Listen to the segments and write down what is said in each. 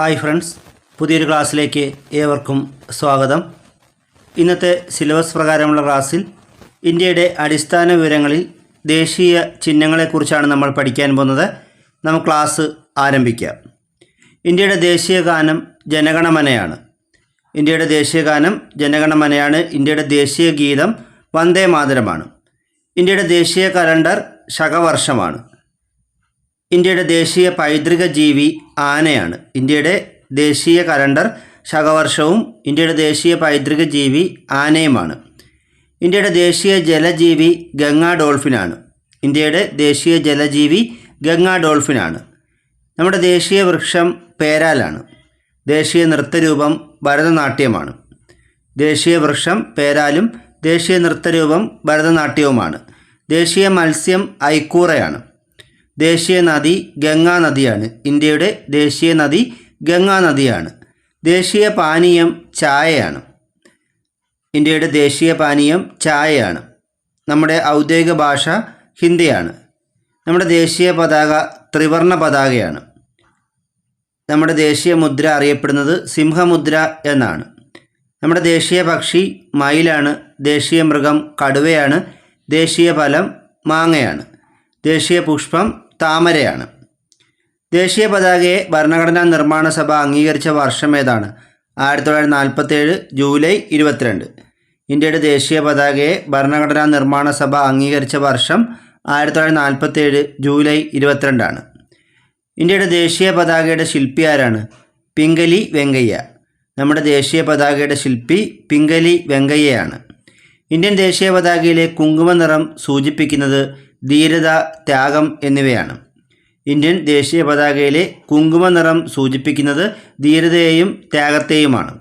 Hi friends പുതിയൊരു ക്ലാസ്സിലേക്ക് ഏവർക്കും സ്വാഗതം. ഇന്നത്തെ സിലബസ് പ്രകാരമുള്ള ക്ലാസ്സിൽ ഇന്ത്യയുടെ അടിസ്ഥാന വിവരങ്ങളിൽ ദേശീയ ചിഹ്നങ്ങളെക്കുറിച്ചാണ് നമ്മൾ പഠിക്കാൻ പോകുന്നത്. നമുക്ക് ക്ലാസ് ആരംഭിക്കാം. ഇന്ത്യയുടെ ദേശീയ ഗാനം ജനഗണമനയാണ്. ഇന്ത്യയുടെ ദേശീയ ഗാനം ജനഗണമനയാണ്. ഇന്ത്യയുടെ ദേശീയ ഗീതം വന്ദേ മാതരമാണ്. ഇന്ത്യയുടെ ദേശീയ കലണ്ടർ ശകവർഷമാണ്. ഇന്ത്യയുടെ ദേശീയ പൈതൃക ജീവി ആനയാണ്. ഇന്ത്യയുടെ ദേശീയ കലണ്ടർ ശകവർഷവും ഇന്ത്യയുടെ ദേശീയ പൈതൃക ജീവി ആനയുമാണ്. ഇന്ത്യയുടെ ദേശീയ ജലജീവി ഗംഗാ ഡോൾഫിനാണ്. ഇന്ത്യയുടെ ദേശീയ ജലജീവി ഗംഗാ ഡോൾഫിനാണ്. നമ്മുടെ ദേശീയ വൃക്ഷം പേരാലാണ്. ദേശീയ നൃത്തരൂപം ഭരതനാട്യമാണ്. ദേശീയ വൃക്ഷം പേരാലും ദേശീയ നൃത്തരൂപം ഭരതനാട്യവുമാണ്. ദേശീയ മത്സ്യം ഐക്കൂറയാണ്. ദേശീയ നദി ഗംഗാ നദിയാണ് ഇന്ത്യയുടെ ദേശീയ നദി ഗംഗാ നദിയാണ് ദേശീയ പാനീയം ചായയാണ്. ഇന്ത്യയുടെ ദേശീയ പാനീയം ചായയാണ്. നമ്മുടെ ഔദ്യോഗിക ഭാഷ ഹിന്ദിയാണ്. നമ്മുടെ ദേശീയ പതാക ത്രിവർണ പതാകയാണ്. നമ്മുടെ ദേശീയ മുദ്ര അറിയപ്പെടുന്നത് സിംഹമുദ്ര എന്നാണ്. നമ്മുടെ ദേശീയ പക്ഷി മയിലാണ്. ദേശീയ മൃഗം കടുവയാണ്. ദേശീയ ഫലം മാങ്ങയാണ്. ദേശീയ പുഷ്പം താമരയാണ്. ദേശീയ പതാകയെ ഭരണഘടനാ നിർമ്മാണ സഭ അംഗീകരിച്ച വർഷം ഏതാണ്? ആയിരത്തി തൊള്ളായിരത്തി നാൽപ്പത്തേഴ് ജൂലൈ ഇരുപത്തിരണ്ട്. ഇന്ത്യയുടെ ദേശീയ പതാകയെ ഭരണഘടനാ നിർമ്മാണ സഭ അംഗീകരിച്ച വർഷം ആയിരത്തി തൊള്ളായിരത്തി നാൽപ്പത്തേഴ് ജൂലൈ ഇരുപത്തിരണ്ടാണ്. ഇന്ത്യയുടെ ദേശീയ പതാകയുടെ ശില്പി ആരാണ്? പിങ്കലി വെങ്കയ്യ. നമ്മുടെ ദേശീയ പതാകയുടെ ശില്പി പിങ്കലി വെങ്കയ്യയാണ്. ഇന്ത്യൻ ദേശീയ പതാകയിലെ കുങ്കുമ നിറം സൂചിപ്പിക്കുന്നത് ധീരത ത്യാഗം എന്നിവയാണ്. ഇന്ത്യൻ ദേശീയ പതാകയിലെ കുങ്കുമ നിറം സൂചിപ്പിക്കുന്നത് ധീരതയെയും ത്യാഗത്തെയുമാണ്.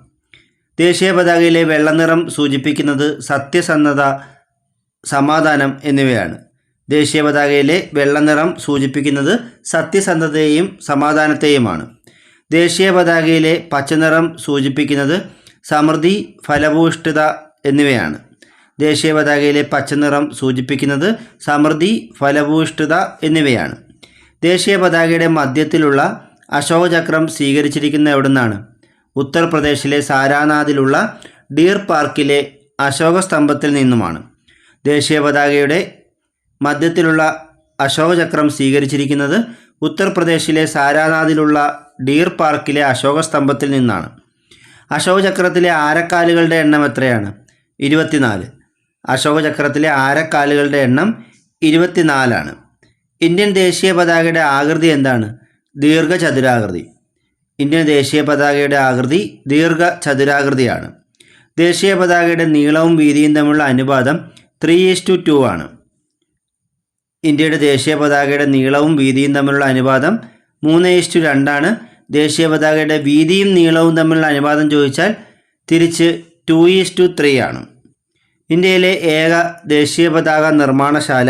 ദേശീയ പതാകയിലെ വെള്ളനിറം സൂചിപ്പിക്കുന്നത് സത്യസന്ധത സമാധാനം എന്നിവയാണ്. ദേശീയ പതാകയിലെ വെള്ളനിറം സൂചിപ്പിക്കുന്നത് സത്യസന്ധതയെയും സമാധാനത്തെയുമാണ്. ദേശീയ പതാകയിലെ പച്ചനിറം സൂചിപ്പിക്കുന്നത് സമൃദ്ധി ഫലഭൂഷ്ഠിത എന്നിവയാണ്. ദേശീയ പതാകയിലെ പച്ചനിറം സൂചിപ്പിക്കുന്നത് സമൃദ്ധി ഫലഭൂഷ്ഠിത എന്നിവയാണ്. ദേശീയ പതാകയുടെ മധ്യത്തിലുള്ള അശോകചക്രം സ്വീകരിച്ചിരിക്കുന്ന എവിടുന്നാണ്? ഉത്തർപ്രദേശിലെ സാരാനാഥിലുള്ള ഡീർ പാർക്കിലെ അശോക സ്തംഭത്തിൽ നിന്നുമാണ്. ദേശീയ പതാകയുടെ മധ്യത്തിലുള്ള അശോകചക്രം സ്വീകരിച്ചിരിക്കുന്നത് ഉത്തർപ്രദേശിലെ സാരാനാഥിലുള്ള ഡീർ പാർക്കിലെ അശോക സ്തംഭത്തിൽ നിന്നാണ്. അശോകചക്രത്തിലെ ആരക്കാലുകളുടെ എണ്ണം എത്രയാണ്? ഇരുപത്തിനാല്. അശോകചക്രത്തിലെ ആരക്കാലുകളുടെ എണ്ണം ഇരുപത്തിനാലാണ്. ഇന്ത്യൻ ദേശീയ പതാകയുടെ ആകൃതി എന്താണ്? ദീർഘചതുരാകൃതി. ഇന്ത്യൻ ദേശീയ പതാകയുടെ ആകൃതി ദീർഘചതുരാകൃതിയാണ്. ദേശീയ പതാകയുടെ നീളവും വീതിയും തമ്മിലുള്ള അനുപാതം ത്രീ ഈസ് ടു ടു ആണ്. ഇന്ത്യയുടെ ദേശീയ പതാകയുടെ നീളവും വീതിയും തമ്മിലുള്ള അനുപാതം മൂന്ന് ഈസ് ടു രണ്ടാണ് ദേശീയ പതാകയുടെ വീതിയും നീളവും തമ്മിലുള്ള അനുപാതം ചോദിച്ചാൽ തിരിച്ച് ടു ഈസ് ടു ത്രീ ആണ്. ഇന്ത്യയിലെ ഏക ദേശീയ പതാക നിർമ്മാണശാല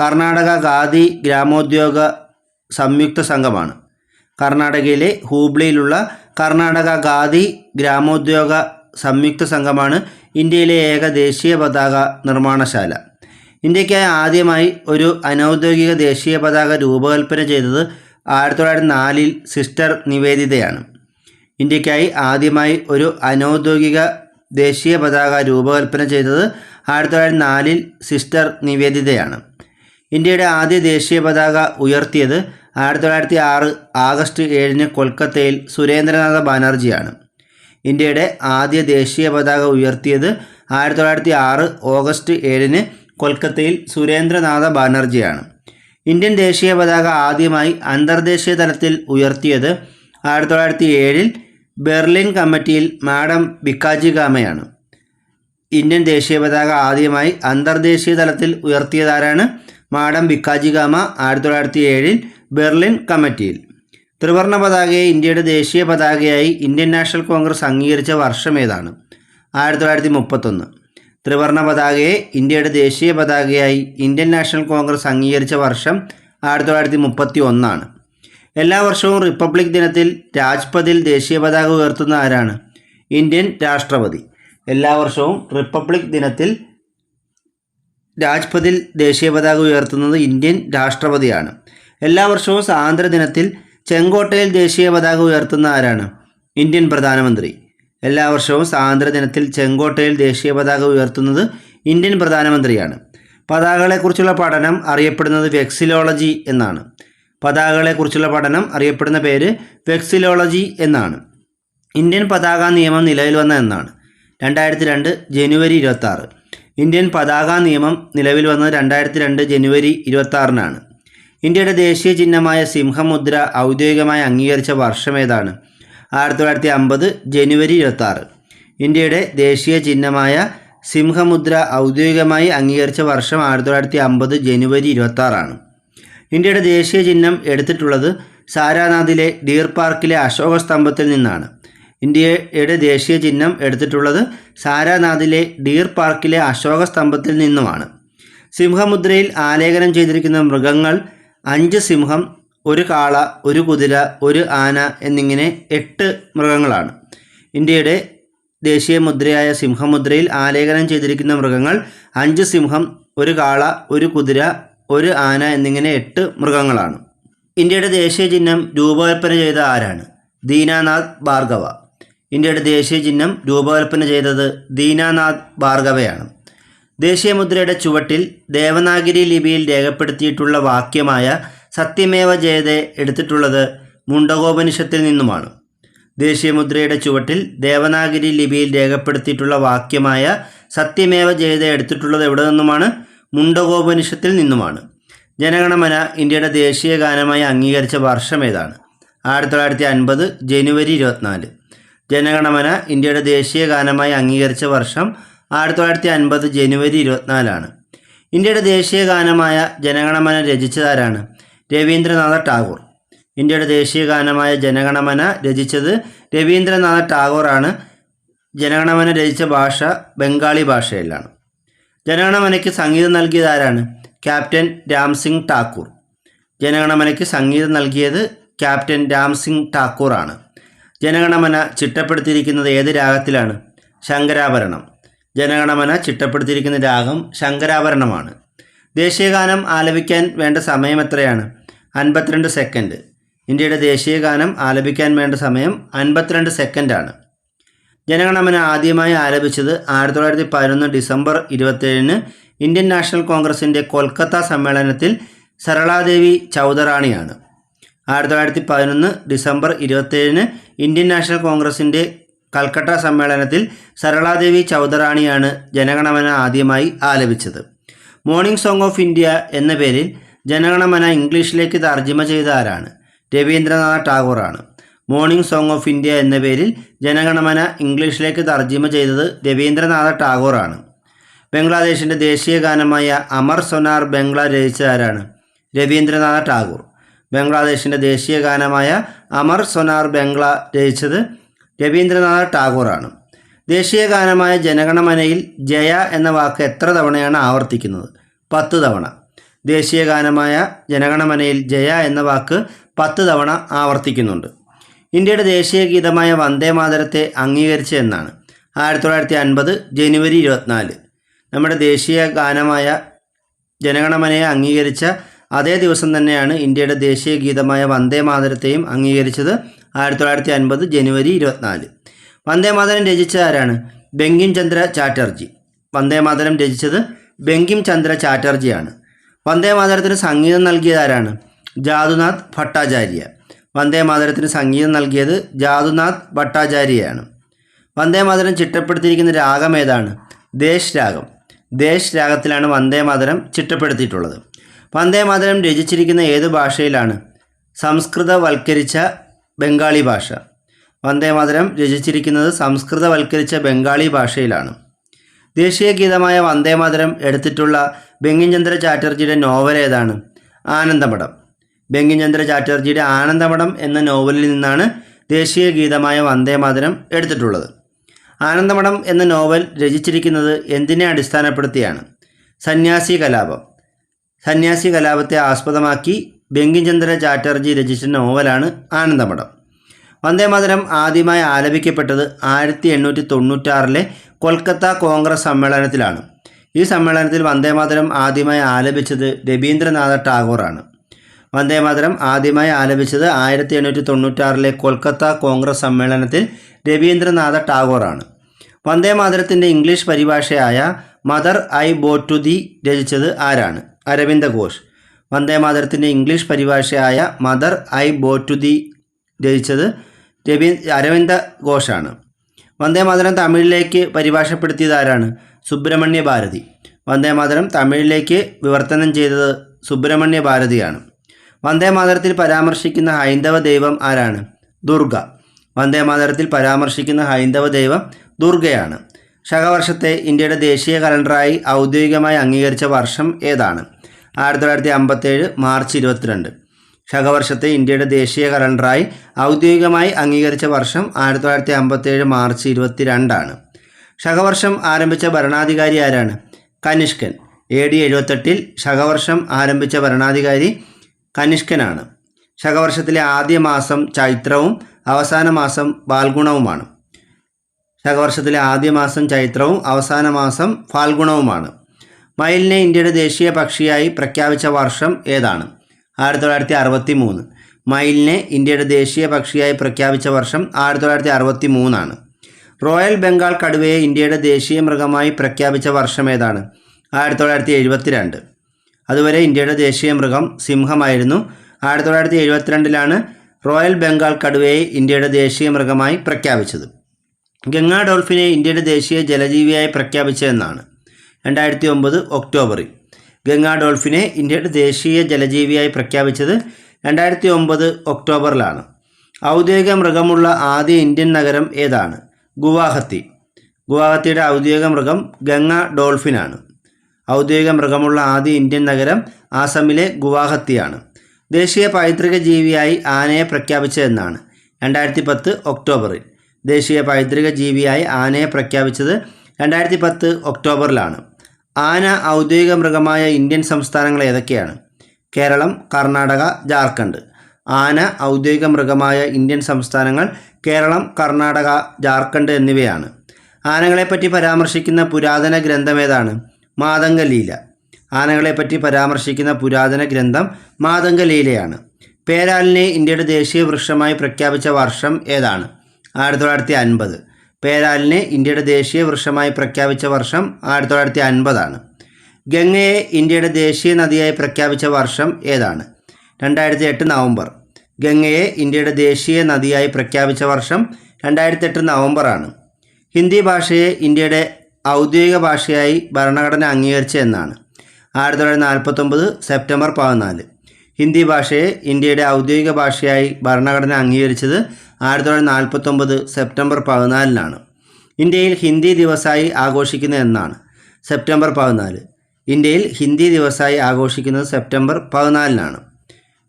കർണാടക ഖാദി ഗ്രാമോദ്യോഗ സംയുക്ത സംഘമാണ്. കർണാടകയിലെ ഹൂബ്ലിയിലുള്ള കർണാടക ഖാദി ഗ്രാമോദ്യോഗ സംയുക്ത സംഘമാണ് ഇന്ത്യയിലെ ഏക ദേശീയ പതാക നിർമ്മാണശാല. ഇന്ത്യക്കായി ആദ്യമായി ഒരു അനൗദ്യോഗിക ദേശീയ പതാക രൂപകൽപ്പന ചെയ്തത് ആയിരത്തി തൊള്ളായിരത്തി നാലിൽ സിസ്റ്റർ നിവേദിതയാണ്. ഇന്ത്യക്കായി ആദ്യമായി ഒരു അനൗദ്യോഗിക ദേശീയ പതാക രൂപകൽപ്പന ചെയ്തത് ആയിരത്തി തൊള്ളായിരത്തി നാലിൽ സിസ്റ്റർ നിവേദിതയാണ്. ഇന്ത്യയുടെ ആദ്യ ദേശീയ പതാക ഉയർത്തിയത് ആയിരത്തി തൊള്ളായിരത്തി ആറ് ആഗസ്റ്റ് ഏഴിന് കൊൽക്കത്തയിൽ സുരേന്ദ്രനാഥ ബാനർജിയാണ്. ഇന്ത്യയുടെ ആദ്യ ദേശീയ പതാക ഉയർത്തിയത് ആയിരത്തി തൊള്ളായിരത്തി ആറ് ഓഗസ്റ്റ് ഏഴിന് കൊൽക്കത്തയിൽ സുരേന്ദ്രനാഥ ബാനർജിയാണ്. ഇന്ത്യൻ ദേശീയ പതാക ആദ്യമായി അന്തർദേശീയ തലത്തിൽ ഉയർത്തിയത് ആയിരത്തി തൊള്ളായിരത്തി ഏഴിൽ ബെർലിൻ കമ്മിറ്റിയിൽ മാഡം ബിക്കാജി ഗാമയാണ്. ഇന്ത്യൻ ദേശീയ പതാക ആദ്യമായി അന്തർദേശീയ തലത്തിൽ ഉയർത്തിയതാരാണ് മാഡം ബിക്കാജി ഗാമ ആയിരത്തി തൊള്ളായിരത്തി ഏഴിൽ ബെർലിൻ കമ്മിറ്റിയിൽ. ത്രിവർണ പതാകയെ ഇന്ത്യയുടെ ദേശീയ പതാകയായി ഇന്ത്യൻ നാഷണൽ കോൺഗ്രസ് അംഗീകരിച്ച വർഷം ഏതാണ്? ആയിരത്തി തൊള്ളായിരത്തി മുപ്പത്തൊന്ന് ത്രിവർണ പതാകയെ ഇന്ത്യയുടെ ദേശീയ പതാകയായി ഇന്ത്യൻ നാഷണൽ കോൺഗ്രസ് അംഗീകരിച്ച വർഷം ആയിരത്തി തൊള്ളായിരത്തി മുപ്പത്തി ഒന്നാണ് എല്ലാ വർഷവും റിപ്പബ്ലിക് ദിനത്തിൽ രാജ്പഥിൽ ദേശീയ പതാക ഉയർത്തുന്ന ആരാണ്? ഇന്ത്യൻ രാഷ്ട്രപതി. എല്ലാ വർഷവും റിപ്പബ്ലിക് ദിനത്തിൽ രാജ്പഥിൽ ദേശീയ പതാക ഉയർത്തുന്നത് ഇന്ത്യൻ രാഷ്ട്രപതിയാണ്. എല്ലാ വർഷവും സ്വാതന്ത്ര്യ ദിനത്തിൽ ചെങ്കോട്ടയിൽ ദേശീയ പതാക ഉയർത്തുന്ന ആരാണ്? ഇന്ത്യൻ പ്രധാനമന്ത്രി. എല്ലാ വർഷവും സ്വാതന്ത്ര്യ ദിനത്തിൽ ചെങ്കോട്ടയിൽ ദേശീയ പതാക ഉയർത്തുന്നത് ഇന്ത്യൻ പ്രധാനമന്ത്രിയാണ്. പതാകകളെക്കുറിച്ചുള്ള പഠനം അറിയപ്പെടുന്നത് വെക്സിലോളജി എന്നാണ്. പതാകകളെക്കുറിച്ചുള്ള പഠനം അറിയപ്പെടുന്ന പേര് വെക്സിലോളജി എന്നാണ്. ഇന്ത്യൻ പതാക നിയമം നിലവിൽ വന്ന എന്നാണ്. രണ്ടായിരത്തി രണ്ട് ജനുവരി ഇരുപത്തി ഇന്ത്യൻ പതാക നിയമം നിലവിൽ വന്നത് രണ്ടായിരത്തി രണ്ട് ജനുവരി ഇരുപത്തി ഇന്ത്യയുടെ ദേശീയ ചിഹ്നമായ സിംഹമുദ്ര ഔദ്യോഗികമായി അംഗീകരിച്ച വർഷം ഏതാണ്? ആയിരത്തി തൊള്ളായിരത്തി അമ്പത് ജനുവരി ഇരുപത്തി ഇന്ത്യയുടെ ദേശീയ ചിഹ്നമായ സിംഹമുദ്ര ഔദ്യോഗികമായി അംഗീകരിച്ച വർഷം ആയിരത്തി തൊള്ളായിരത്തി അമ്പത് ജനുവരി ഇരുപത്തി ഇന്ത്യയുടെ ദേശീയ ചിഹ്നം എടുത്തിട്ടുള്ളത് സാരാനാഥിലെ ഡീർ പാർക്കിലെ അശോക സ്തംഭത്തിൽ നിന്നാണ്. ഇന്ത്യയുടെ ദേശീയ ചിഹ്നം എടുത്തിട്ടുള്ളത് സാരാനാഥിലെ ഡീർ പാർക്കിലെ അശോക സ്തംഭത്തിൽ നിന്നുമാണ്. സിംഹമുദ്രയിൽ ആലേഖനം ചെയ്തിരിക്കുന്ന മൃഗങ്ങൾ അഞ്ച് സിംഹം ഒരു കാള ഒരു കുതിര ഒരു ആന എന്നിങ്ങനെ എട്ട് മൃഗങ്ങളാണ്. ഇന്ത്യയുടെ ദേശീയ മുദ്രയായ സിംഹമുദ്രയിൽ ആലേഖനം ചെയ്തിരിക്കുന്ന മൃഗങ്ങൾ അഞ്ച് സിംഹം ഒരു കാള ഒരു കുതിര ഒരു ആന എന്നിങ്ങനെ എട്ട് മൃഗങ്ങളാണ്. ഇന്ത്യയുടെ ദേശീയ ചിഹ്നം രൂപകൽപ്പന ചെയ്ത ആരാണ്? ദീനാനാഥ് ഭാർഗവ. ഇന്ത്യയുടെ ദേശീയ ചിഹ്നം രൂപകൽപ്പന ചെയ്തത് ദീനാനാഥ് ഭാർഗവയാണ്. ദേശീയ മുദ്രയുടെ ചുവട്ടിൽ ദേവനാഗിരി ലിപിയിൽ രേഖപ്പെടുത്തിയിട്ടുള്ള വാക്യമായ സത്യമേവ ജയതെ എടുത്തിട്ടുള്ളത് മുണ്ടകോപനിഷത്തിൽ നിന്നുമാണ്. ദേശീയ മുദ്രയുടെ ചുവട്ടിൽ ദേവനാഗിരി ലിപിയിൽ രേഖപ്പെടുത്തിയിട്ടുള്ള വാക്യമായ സത്യമേവ ജയതെ എടുത്തിട്ടുള്ളത് എവിടെ നിന്നുമാണ്? മുണ്ടകോപനിഷത്തിൽ നിന്നുമാണ്. ജനഗണമന ഇന്ത്യയുടെ ദേശീയ ഗാനമായി അംഗീകരിച്ച വർഷം ഏതാണ്? ആയിരത്തി തൊള്ളായിരത്തി അൻപത് ജനുവരി ഇരുപത്തിനാല്. ജനഗണമന ഇന്ത്യയുടെ ദേശീയ ഗാനമായി അംഗീകരിച്ച വർഷം ആയിരത്തി തൊള്ളായിരത്തി അൻപത് ജനുവരി ഇരുപത്തിനാലാണ്. ഇന്ത്യയുടെ ദേശീയ ഗാനമായ ജനഗണമന രചിച്ചതാരാണ് രവീന്ദ്രനാഥ ടാഗോർ. ഇന്ത്യയുടെ ദേശീയ ഗാനമായ ജനഗണമന രചിച്ചത് രവീന്ദ്രനാഥ ടാഗോറാണ്. ജനഗണമന രചിച്ച ഭാഷ ബംഗാളി ഭാഷയിലാണ്. ജനഗണമനയ്ക്ക് സംഗീതം നൽകിയത് ആരാണ്? ക്യാപ്റ്റൻ രാംസിംഗ് ടാക്കൂർ. ജനഗണമനയ്ക്ക് സംഗീതം നൽകിയത് ക്യാപ്റ്റൻ രാംസിംഗ് ടാക്കൂറാണ് ജനഗണമന ചിട്ടപ്പെടുത്തിയിരിക്കുന്നത് ഏത് രാഗത്തിലാണ്? ശങ്കരാഭരണം. ജനഗണമന ചിട്ടപ്പെടുത്തിയിരിക്കുന്ന രാഗം ശങ്കരാഭരണമാണ്. ദേശീയഗാനം ആലപിക്കാൻ വേണ്ട സമയം എത്രയാണ്? അൻപത്തിരണ്ട് സെക്കൻഡ്. ഇന്ത്യയുടെ ദേശീയഗാനം ആലപിക്കാൻ വേണ്ട സമയം അൻപത്തിരണ്ട് സെക്കൻഡാണ് ജനഗണമന ആദ്യമായി ആരംഭിച്ചത് ആയിരത്തി തൊള്ളായിരത്തി പതിനൊന്ന് ഡിസംബർ ഇരുപത്തേഴിന് ഇന്ത്യൻ നാഷണൽ കോൺഗ്രസിന്റെ കൊൽക്കത്ത സമ്മേളനത്തിൽ സരളാദേവി ചൗധറാണിയാണ്. ആയിരത്തി തൊള്ളായിരത്തി പതിനൊന്ന് ഡിസംബർ ഇരുപത്തേഴിന് ഇന്ത്യൻ നാഷണൽ കോൺഗ്രസിന്റെ കൽക്കട്ട സമ്മേളനത്തിൽ സരളാദേവി ചൗധറാണിയാണ് ജനഗണമന ആദ്യമായി ആലപിച്ചത്. മോർണിംഗ് സോങ് ഓഫ് ഇന്ത്യ എന്ന പേരിൽ ജനഗണമന ഇംഗ്ലീഷിലേക്ക് തർജിമ ചെയ്ത ആരാണ്? രവീന്ദ്രനാഥ് ടാഗോറാണ്. മോർണിംഗ് സോങ് ഓഫ് ഇന്ത്യ എന്ന പേരിൽ ജനഗണമന ഇംഗ്ലീഷിലേക്ക് തർജിമ ചെയ്തത് രവീന്ദ്രനാഥ ടാഗോറാണ്. ബംഗ്ലാദേശിന്റെ ദേശീയ ഗാനമായ അമർ സൊനാർ ബംഗ്ല രചിച്ചതാരാണ് രവീന്ദ്രനാഥ ടാഗോർ. ബംഗ്ലാദേശിന്റെ ദേശീയ ഗാനമായ അമർ സൊനാർ ബംഗ്ല രചിച്ചത് രവീന്ദ്രനാഥ ടാഗോറാണ്. ദേശീയ ഗാനമായ ജനഗണമനയിൽ ജയ എന്ന വാക്ക് എത്ര തവണയാണ് ആവർത്തിക്കുന്നത്? പത്ത് തവണ. ദേശീയ ഗാനമായ ജനഗണമനയിൽ ജയ എന്ന വാക്ക് പത്ത് തവണ ആവർത്തിക്കുന്നുണ്ട്. ഇന്ത്യയുടെ ദേശീയ ഗീതമായ വന്ദേ മാതരത്തെ അംഗീകരിച്ച എന്നാണ്. ആയിരത്തി തൊള്ളായിരത്തി അൻപത് ജനുവരി ഇരുപത്തിനാല്. നമ്മുടെ ദേശീയ ഗാനമായ ജനഗണമനയെ അംഗീകരിച്ച അതേ ദിവസം തന്നെയാണ് ഇന്ത്യയുടെ ദേശീയ ഗീതമായ വന്ദേ മാതരത്തെയും അംഗീകരിച്ചത് ആയിരത്തി തൊള്ളായിരത്തി അൻപത് ജനുവരി ഇരുപത്തിനാല്. വന്ദേ മാതരം രചിച്ച ആരാണ്? ബെങ്കിം ചന്ദ്ര ചാറ്റർജി. വന്ദേ മാതരം രചിച്ചത് ബെങ്കിം ചന്ദ്ര ചാറ്റർജിയാണ്. വന്ദേ മാതരത്തിന് സംഗീതം നൽകിയത് ആരാണ്? ജാദുനാഥ് ഭട്ടാചാര്യ. വന്ദേ മാതരത്തിന് സംഗീതം നൽകിയത് ജാദുനാഥ് ഭട്ടാചാര്യയാണ്. വന്ദേമാതരം ചിട്ടപ്പെടുത്തിയിരിക്കുന്ന രാഗം ഏതാണ്? ദേശ് രാഗം ദേശ് രാഗത്തിലാണ് വന്ദേമാതരം ചിട്ടപ്പെടുത്തിയിട്ടുള്ളത്. വന്ദേമാതരം രചിച്ചിരിക്കുന്ന ഏത് ഭാഷയിലാണ്? സംസ്കൃതവൽക്കരിച്ച ബംഗാളി ഭാഷ. വന്ദേമാതരം രചിച്ചിരിക്കുന്നത് സംസ്കൃതവൽക്കരിച്ച ബംഗാളി ഭാഷയിലാണ്. ദേശീയ ഗീതമായ വന്ദേമാതരം എടുത്തിട്ടുള്ള ബങ്കിംചന്ദ്ര ചാറ്റർജിയുടെ നോവൽ ഏതാണ്? ആനന്ദമഠം. ബങ്കിംചന്ദ്ര ചാറ്റർജിയുടെ ആനന്ദമഠം എന്ന നോവലിൽ നിന്നാണ് ദേശീയ ഗീതമായ വന്ദേമാതരം എടുത്തിട്ടുള്ളത്. ആനന്ദമഠം എന്ന നോവൽ രചിച്ചിരിക്കുന്നത് എന്തിനെ അടിസ്ഥാനപ്പെടുത്തിയാണ്? സന്യാസി കലാപം. സന്യാസി കലാപത്തെ ആസ്പദമാക്കി ബങ്കിംചന്ദ്ര ചാറ്റർജി രചിച്ച നോവലാണ് ആനന്ദമഠം. വന്ദേമാതരം ആദ്യമായി ആലപിക്കപ്പെട്ടത് ആയിരത്തി എണ്ണൂറ്റി തൊണ്ണൂറ്റാറിലെ കൊൽക്കത്ത കോൺഗ്രസ് സമ്മേളനത്തിലാണ്. ഈ സമ്മേളനത്തിൽ വന്ദേമാതരം ആദ്യമായി ആലപിച്ചത് രവീന്ദ്രനാഥ ടാഗോറാണ്. വന്ദേമാതരം ആദ്യമായി ആലപിച്ചത് ആയിരത്തി എണ്ണൂറ്റി തൊണ്ണൂറ്റാറിലെ കൊൽക്കത്ത കോൺഗ്രസ് സമ്മേളനത്തിൽ രവീന്ദ്രനാഥ ടാഗോറാണ്. വന്ദേമാതരത്തിന്റെ English പരിഭാഷയായ mother I bow to thee രചിച്ചത് ആരാണ്? അരവിന്ദ ഘോഷ്. വന്ദേമാതരത്തിന്റെ English പരിഭാഷയായ mother I bow to thee രചിച്ചത് രവീ അരവിന്ദ ഘോഷാണ്. വന്ദേമാതരം തമിഴിലേക്ക് പരിഭാഷപ്പെടുത്തിയത് ആരാണ്? സുബ്രഹ്മണ്യ ഭാരതി. വന്ദേമാതരം തമിഴിലേക്ക് വിവർത്തനം ചെയ്തത് സുബ്രഹ്മണ്യ ഭാരതിയാണ്. വന്ദേമാതരത്തിൽ പരാമർശിക്കുന്ന ഹൈന്ദവ ദൈവം ആരാണ്? ദുർഗ. വന്ദേമാതരത്തിൽ പരാമർശിക്കുന്ന ഹൈന്ദവ ദൈവം ദുർഗയാണ്. ശകവർഷത്തെ ഇന്ത്യയുടെ ദേശീയ കലണ്ടറായി ഔദ്യോഗികമായി അംഗീകരിച്ച വർഷം ഏതാണ്? ആയിരത്തി തൊള്ളായിരത്തി അമ്പത്തേഴ് മാർച്ച് ഇരുപത്തിരണ്ട്. ശകവർഷത്തെ ഇന്ത്യയുടെ ദേശീയ കലണ്ടറായി ഔദ്യോഗികമായി അംഗീകരിച്ച വർഷം ആയിരത്തി തൊള്ളായിരത്തി അമ്പത്തേഴ് മാർച്ച് ഇരുപത്തിരണ്ടാണ്. ശകവർഷം ആരംഭിച്ച ഭരണാധികാരി ആരാണ്? കനിഷ്കൻ. എ ഡി എഴുപത്തെട്ടിൽ ശകവർഷം ആരംഭിച്ച ഭരണാധികാരി കനിഷ്കനാണ്. ശകവർഷത്തിലെ ആദ്യ മാസം ചൈത്രവും അവസാന മാസം ഫാൽഗുണവുമാണ്. ശകവർഷത്തിലെ ആദ്യ മാസം ചൈത്രവും അവസാന മാസം ഫാൽഗുണവുമാണ്. മയിലിനെ ഇന്ത്യയുടെ ദേശീയ പക്ഷിയായി പ്രഖ്യാപിച്ച വർഷം ഏതാണ്? ആയിരത്തി തൊള്ളായിരത്തി അറുപത്തി മൂന്ന് മയിലിനെ ഇന്ത്യയുടെ ദേശീയ പക്ഷിയായി പ്രഖ്യാപിച്ച വർഷം ആയിരത്തി തൊള്ളായിരത്തി അറുപത്തി മൂന്നാണ് റോയൽ ബംഗാൾ കടുവയെ ഇന്ത്യയുടെ ദേശീയ മൃഗമായി പ്രഖ്യാപിച്ച വർഷം ഏതാണ്? ആയിരത്തി തൊള്ളായിരത്തി എഴുപത്തിരണ്ട് അതുവരെ ഇന്ത്യയുടെ ദേശീയ മൃഗം സിംഹമായിരുന്നു. ആയിരത്തി തൊള്ളായിരത്തി എഴുപത്തിരണ്ടിലാണ് റോയൽ ബംഗാൾ കടുവയെ ഇന്ത്യയുടെ ദേശീയ മൃഗമായി പ്രഖ്യാപിച്ചത്. ഗംഗാ ഡോൾഫിനെ ഇന്ത്യയുടെ ദേശീയ ജലജീവിയായി പ്രഖ്യാപിച്ചതെന്നാണ് രണ്ടായിരത്തി ഒമ്പത് ഒക്ടോബറിൽ ഗംഗാ ഡോൾഫിനെ ഇന്ത്യയുടെ ദേശീയ ജലജീവിയായി പ്രഖ്യാപിച്ചത് രണ്ടായിരത്തി ഒമ്പത് ഒക്ടോബറിലാണ്. ഔദ്യോഗിക മൃഗമുള്ള ആദ്യ ഇന്ത്യൻ നഗരം ഏതാണ്? ഗുവാഹത്തി. ഗുവാഹത്തിയുടെ ഔദ്യോഗിക മൃഗം ഗംഗാ ഡോൾഫിനാണ്. ഔദ്യോഗിക മൃഗമുള്ള ആദ്യ ഇന്ത്യൻ നഗരം ആസമിലെ ഗുവാഹത്തിയാണ്. ദേശീയ പൈതൃക ജീവിയായി ആനയെ പ്രഖ്യാപിച്ചതെന്നാണ്. രണ്ടായിരത്തി പത്ത് ഒക്ടോബറിൽ. ദേശീയ പൈതൃക ജീവിയായി ആനയെ പ്രഖ്യാപിച്ചത് രണ്ടായിരത്തി പത്ത് ഒക്ടോബറിലാണ്. ആന ഔദ്യോഗിക മൃഗമായ ഇന്ത്യൻ സംസ്ഥാനങ്ങൾ ഏതൊക്കെയാണ്? കേരളം കർണാടക ജാർഖണ്ഡ്. ആന ഔദ്യോഗിക മൃഗമായ ഇന്ത്യൻ സംസ്ഥാനങ്ങൾ കേരളം കർണാടക ജാർഖണ്ഡ് എന്നിവയാണ്. ആനകളെപ്പറ്റി പരാമർശിക്കുന്ന പുരാതന ഗ്രന്ഥം ഏതാണ്? മാതംഗലീല. ആനകളെപ്പറ്റി പരാമർശിക്കുന്ന പുരാതന ഗ്രന്ഥം മാതംഗലീലയാണ്. പേരാലിനെ ഇന്ത്യയുടെ ദേശീയ വൃക്ഷമായി പ്രഖ്യാപിച്ച വർഷം ഏതാണ്? ആയിരത്തി തൊള്ളായിരത്തി അൻപത് പേരാലിനെ ഇന്ത്യയുടെ ദേശീയ വൃക്ഷമായി പ്രഖ്യാപിച്ച വർഷം ആയിരത്തി തൊള്ളായിരത്തി അൻപതാണ് ഗംഗയെ ഇന്ത്യയുടെ ദേശീയ നദിയായി പ്രഖ്യാപിച്ച വർഷം ഏതാണ്? രണ്ടായിരത്തി എട്ട് നവംബർ. ഗംഗയെ ഇന്ത്യയുടെ ദേശീയ നദിയായി പ്രഖ്യാപിച്ച വർഷം രണ്ടായിരത്തി എട്ട് നവംബറാണ്. ഹിന്ദി ഭാഷയെ ഇന്ത്യയുടെ ഔദ്യോഗിക ഭാഷയായി ഭരണഘടന അംഗീകരിച്ച എന്നാണ്. ആയിരത്തി തൊള്ളായിരത്തി നാൽപ്പത്തൊമ്പത് സെപ്റ്റംബർ പതിനാല്. ഹിന്ദി ഭാഷയെ ഇന്ത്യയുടെ ഔദ്യോഗിക ഭാഷയായി ഭരണഘടന അംഗീകരിച്ചത് ആയിരത്തി തൊള്ളായിരത്തി നാൽപ്പത്തൊമ്പത് സെപ്റ്റംബർ പതിനാലിനാണ്. ഇന്ത്യയിൽ ഹിന്ദി ദിവസമായി ആഘോഷിക്കുന്ന എന്നാണ്. സെപ്റ്റംബർ പതിനാല്. ഇന്ത്യയിൽ ഹിന്ദി ദിവസമായി ആഘോഷിക്കുന്നത് സെപ്റ്റംബർ പതിനാലിനാണ്.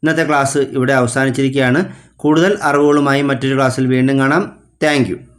ഇന്നത്തെ ക്ലാസ് ഇവിടെ അവസാനിച്ചിരിക്കുകയാണ്. കൂടുതൽ അറിവുകളുമായി മറ്റൊരു ക്ലാസ്സിൽ വീണ്ടും കാണാം. താങ്ക്